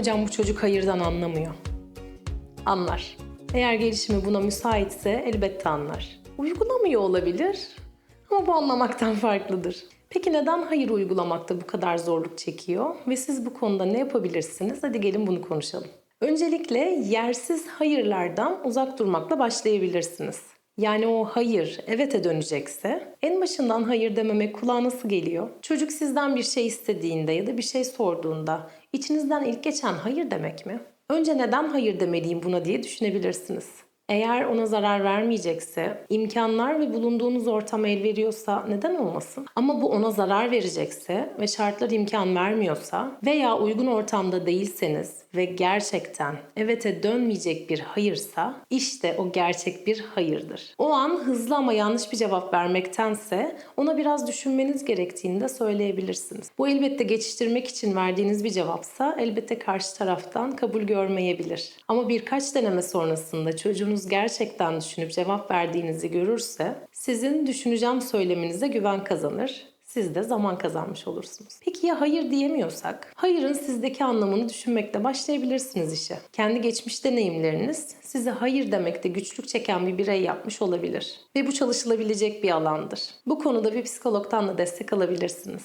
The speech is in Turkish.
Hocam bu çocuk hayırdan anlamıyor. Anlar. Eğer gelişimi buna müsaitse elbette anlar. Uygulamıyor olabilir ama bu anlamaktan farklıdır. Peki neden hayır uygulamakta bu kadar zorluk çekiyor ve siz bu konuda ne yapabilirsiniz? Hadi gelin bunu konuşalım. Öncelikle yersiz hayırlardan uzak durmakla başlayabilirsiniz. Yani o hayır evete dönecekse en başından hayır dememek kulağa nasıl geliyor? Çocuk sizden bir şey istediğinde ya da bir şey sorduğunda içinizden ilk geçen hayır demek mi? Önce neden hayır demeliyim buna diye düşünebilirsiniz. Eğer ona zarar vermeyecekse, imkanlar ve bulunduğunuz ortam el veriyorsa neden olmasın? Ama bu ona zarar verecekse ve şartlar imkan vermiyorsa veya uygun ortamda değilseniz ve gerçekten evete dönmeyecek bir hayırsa işte o gerçek bir hayırdır. O an hızlı ama yanlış bir cevap vermektense ona biraz düşünmeniz gerektiğini de söyleyebilirsiniz. Bu elbette geçiştirmek için verdiğiniz bir cevapsa elbette karşı taraftan kabul görmeyebilir. Ama birkaç deneme sonrasında çocuğunuz gerçekten düşünüp cevap verdiğinizi görürse sizin düşüneceğim söyleminize güven kazanır siz de zaman kazanmış olursunuz. Peki ya hayır diyemiyorsak? Hayırın sizdeki anlamını düşünmekle başlayabilirsiniz işe. Kendi geçmiş deneyimleriniz size hayır demekte güçlük çeken bir birey yapmış olabilir. Ve bu çalışılabilecek bir alandır. Bu konuda bir psikologdan da destek alabilirsiniz.